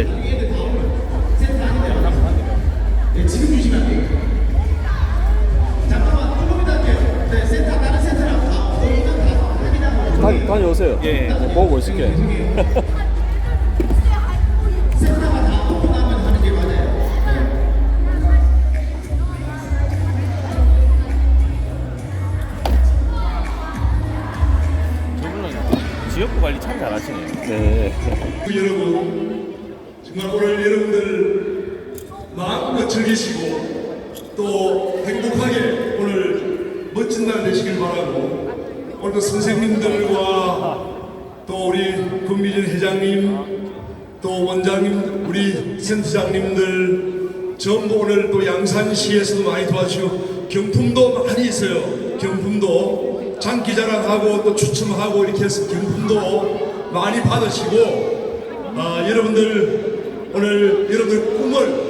예. 네, 지금 주시면 안 돼요. 잠깐만, 조금 이따 할게요. 네, 센터, 다른 센터랑 다, 거기는 다 확인하고. 다, 다녀오세요. 예. 네, 보고 있을게. 센터가 다 오픈하면 하는 게 맞아요. 저분은 지역구 관리 참 잘하시네요. 네. 그 여러분 정말 오늘 여러분들 마음껏 즐기시고 또 행복하게 오늘 멋진 날 되시길 바라고 오늘도 선생님들과 또 우리 금미진 회장님 또 원장님 우리 센터장님들 전부 오늘 또 양산시에서도 많이 도와주시고 경품도 많이 있어요. 경품도 장기자랑하고 또 추첨하고 이렇게 해서 경품도 많이 받으시고 아, 여러분들 오늘 여러분들 꿈을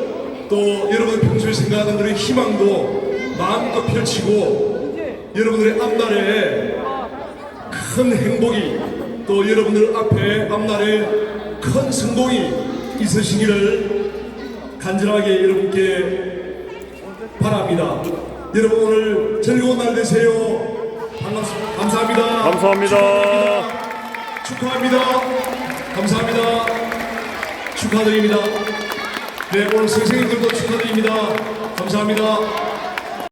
또 여러분들 평소에 생각하는 그런 희망도 마음껏 펼치고 여러분들의 앞날에 큰 행복이 또 여러분들 앞에 앞날에 큰 성공이 있으시기를 간절하게 여러분께 바랍니다. 여러분 오늘 즐거운 날 되세요. 반갑습니다. 감사합니다. 감사합니다. 축하합니다. 감사합니다. 축하드립니다. 네, 오늘 선생님들도 축하드립니다. 감사합니다.